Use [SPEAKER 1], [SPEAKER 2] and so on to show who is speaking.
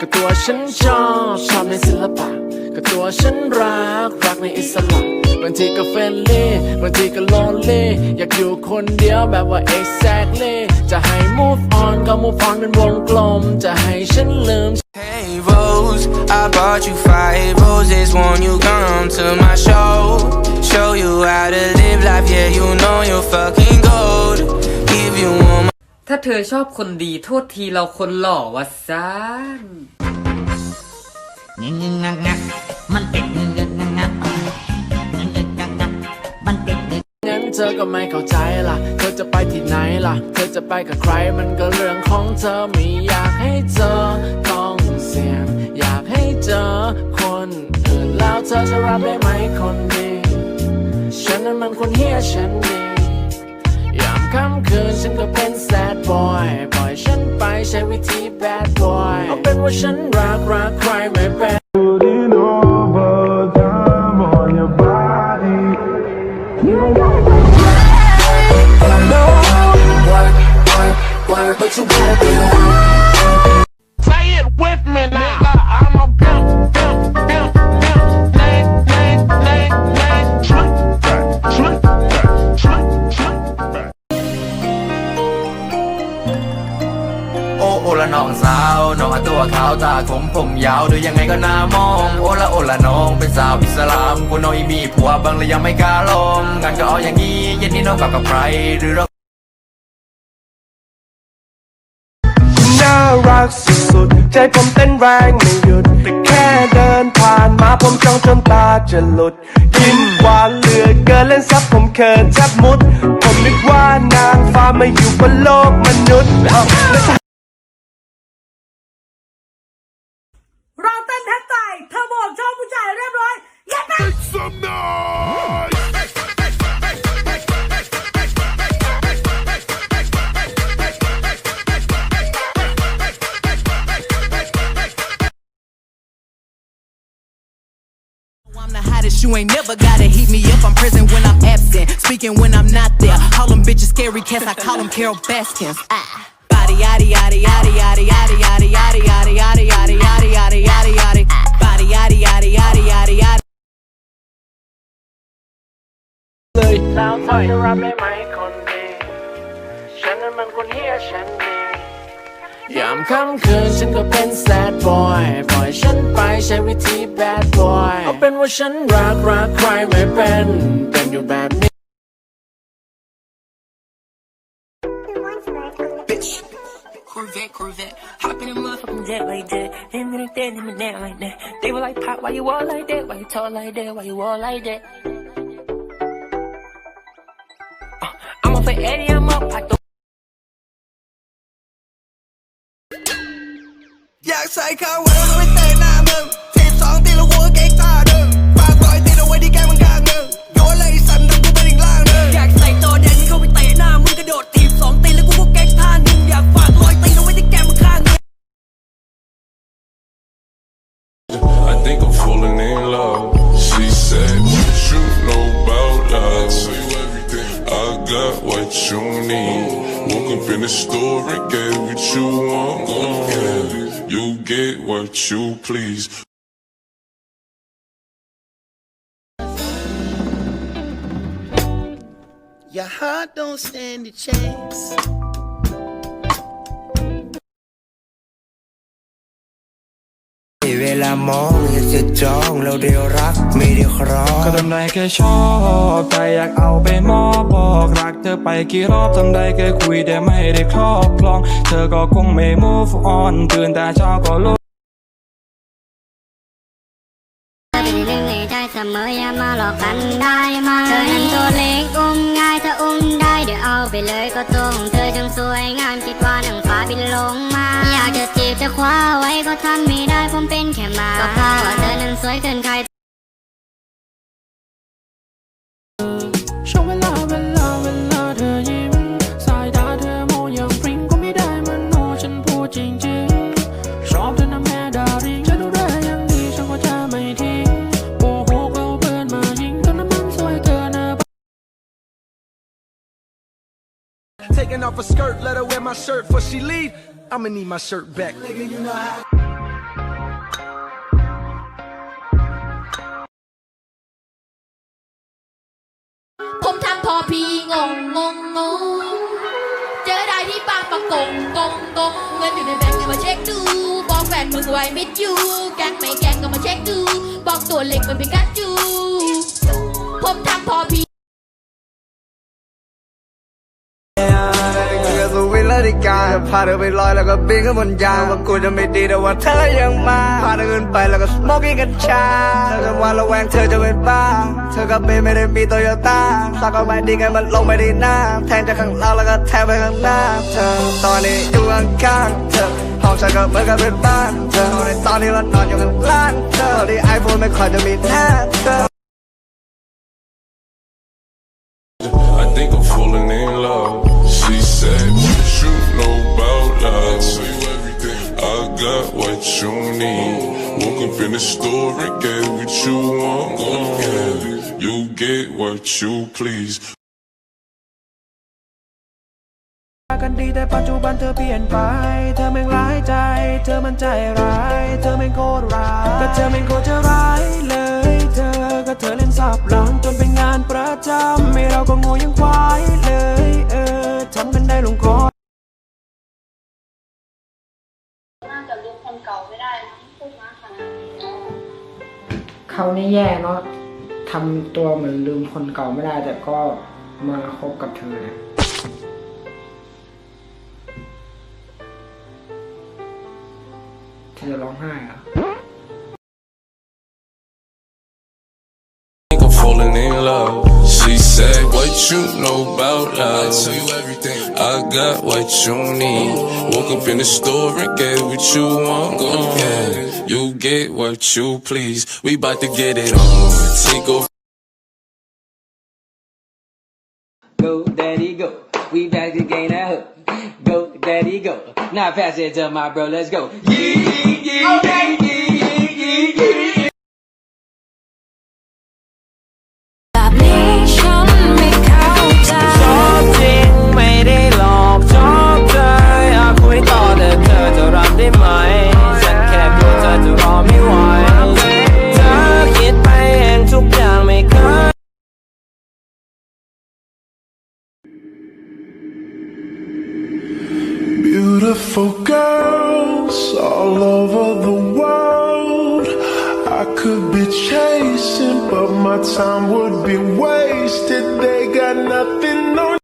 [SPEAKER 1] ก็ตัวฉันชอบชอบในศิลปะ ก็ตัวฉันรักรักในอิสระบางทีก็เฟรนลี่บางทีก็โลนลี่อยากอยู่คนเดียวแบบว่า exactly จะให้ move on ก็ move on เป็นวงกลม จะให้ฉันลืม
[SPEAKER 2] Hey Rose, I bought you five roses when you come to my show. Show you how to live life, yeah, you know you're fucking
[SPEAKER 3] ถ้าเธอชอบคนดีโทษทีเราคนหล่อวะซาน
[SPEAKER 4] งงงงักงักมันติดงงงงักงักงงงงักงักมันติดง
[SPEAKER 1] งั้นเธอก็ไม่เข้าใจล่ะ เธอจะไปที่ไหนล่ะ เธอจะไปกับใครมันก็เรื่องของเธอไม่อยากให้เธอต้องเสี่ยงอยากให้เจอคนอื่นแล้วเธอจะรับได้ไหมคนดีฉันนั้นมันคนเฮียฉันดี ค่ำคืนฉันก็เป็น sad boy ปล่อยฉันไปใช้วิธี bad boy เอาเป็นว่าฉันรักรักใครไม่เป็น
[SPEAKER 5] Putting overtime on your body.
[SPEAKER 6] Say
[SPEAKER 2] ตัวขาวตาคมผมยาวดูยังไงก็น่ามอง โอละโอละน้องเป็นสาวอิสลามกูน้อยมีผัวบางเลยยังไม่กล้าลองกันก็เอาอย่างนี้เย็นนี้น้องกลับกับใครหรือเรา
[SPEAKER 5] น่ารักสุดๆใจผมเต้นแรงไม่หยุดแต่แค่เดินผ่านมาผมจ้องจนตาจะหลุดยิ้มหวานเหลือเกินเล่นซับผมเขินแทบมุด ผมนึกว่านางฟ้ามาอยู่บนโลกมนุษย์ เรา
[SPEAKER 7] เต้นแทบตายเธอบอกชอบผู้ชายเรียบร้อยเย็นไหม Make
[SPEAKER 6] some noise!
[SPEAKER 8] You ain't never gotta heat me up. I'm present when I'm absent. Speaking when I'm not there. Call them bitches scary cats. I call them Carol Baskins. Ah. Body, yaddy, yaddy, yaddy, yaddy, yaddy, yaddy.
[SPEAKER 1] เลยแล้วเธอจะรับได้ไหมคนดีฉันนั้นมันคนเฮียฉันดียามค่ำคืนฉันก็เป็น sad boy ปล่อยฉันไปใช้วิธี bad boy เอาเป็นว่าฉันรักรักใครไม่เป็นเป็นอยู่แบบนี้
[SPEAKER 8] Corvette, Corvette. Hop in a motherfucking jet like that. Him and that, him and that like that. They were like, Pop, why you all like that? Why you talk like that? Why you all like that? I'm up. I
[SPEAKER 9] thought. Giác got what you need. Woke up in the store and get what you want. Mm, You get what you please.
[SPEAKER 10] Your heart don't stand a chance.
[SPEAKER 2] เวลามองอยากจะจองเราเดียวรักไม่ได้ครอง
[SPEAKER 5] ก็ทำได้แค่ชอบแต่อยากเอาไปมอบบอกรักเธอไปกี่รอบทำได้แค่คุยแต่ไม่ได้ครอบครอง เธอก็คงไม่ move on ตื่นแต่เช้าก็ลุก
[SPEAKER 7] เป็นหนึ่งในใจเสมออย่ามาหลอกกันได้มาเธอนั้นตัวเล็กอุ้มง่ายถ้าอุ้มได้เดี๋ยวเอาไปเลยก็ตัวของเธอจังสวยงามคิดว่าหนังฟ้าบินลงมาอยากจะจี บจะคว้าไว้ก็ทำไม่ได้ผมเป็นแค่มาก็เพราะเธอนั้นสวยเกินใคร
[SPEAKER 1] ช่วงเวลาเวลาเวลาเธอยิ้ม สายตาเธอมองอย่างฟริ้งก็ไม่ได้มันโนฉันพูดจริงๆ ชอบเธอนะแม่ดาริงฉันดูแลอย่างดีฉันก็จะไม่ทิ้งโกหกเอาเพื่อนมายิงเธอนั้นมันสวยเกินนะ
[SPEAKER 5] Taking off her skirt, let her wear my shirt for she leave. I'ma need my shirt back. ผมทำพอพี
[SPEAKER 11] งงงงงงเจอได้ที่บางประกงกงกงเงินอยู่ในแบงก์ก็มาเช็คดู บอกแฟนมึงไว้มิดยูแก๊งไม่แก๊งก็มาเช็คดู บอกตัวเล็กมันเป็นกัจจู ผมทำพอพี ยง
[SPEAKER 2] สุวินและดิกาพาเธอไปลอยแล้วก็บินขึ้นบนยางว่ากูจะไม่ดีแต่ว่าเธอยังมาพาเธอขึ้นไปแล้วก็สโมกิ้งกัญชาเธอจะว่าระแวงเธอจะเป็นบ้า เธอกับเบนไม่ได้มีโตโยต้าสักก็ไม่ดีกันมันลงไม่ดีหน้า แทงจากข้างล่างแล้วก็แทงไปข้างหน้า เธอตอนนี้อยู่ข้างๆเธอห้องฉันก็เหมือนกับเป็นบ้านเธอในตอนที่เรานอนอยู่ข้างล่างเธอที่ไอโฟนไม่ค่อยจะมีหน้าเธอ
[SPEAKER 9] I got what you need. Woke up in the store and get what you want. Go get it. You get what you please.
[SPEAKER 12] กันดีแต่ปัจจุบันเธอเปลี่ยนไป เธอแม่งร้ายใจ เธอมันใจร้าย เธอแม่งโคตรร้ายก็เธอแม่งโคตรจะร้ายเลย เธอก็เธอเล่นสับหลังจนเป็นงานประจำไม่เราก็โง่ยังควาย น่า
[SPEAKER 13] จะลืมคนเก่าไม่ได้นะพูดมาขนาดนี้
[SPEAKER 14] เขานี่แย่เนาะทำตัวเหมือนลืมคนเก่าไม่ได้ แต่ก็มาคบกับเธอเนี่ยเธอจะร้องไห้เหรอ
[SPEAKER 9] think I'm falling in love. She said, What you know about love? I tell you everything. I got what you need. Woke up in the store and get what you want. Go get it. You get what you please. We bout to get it on. Take over.
[SPEAKER 3] Go daddy go we back to gain at her Go daddy go now pass it to my bro let's go yeah yeah yeah yeah yeah yeah
[SPEAKER 11] แ Girls
[SPEAKER 9] all over the world. I could be chasing, but my time would be wasted. They got nothing on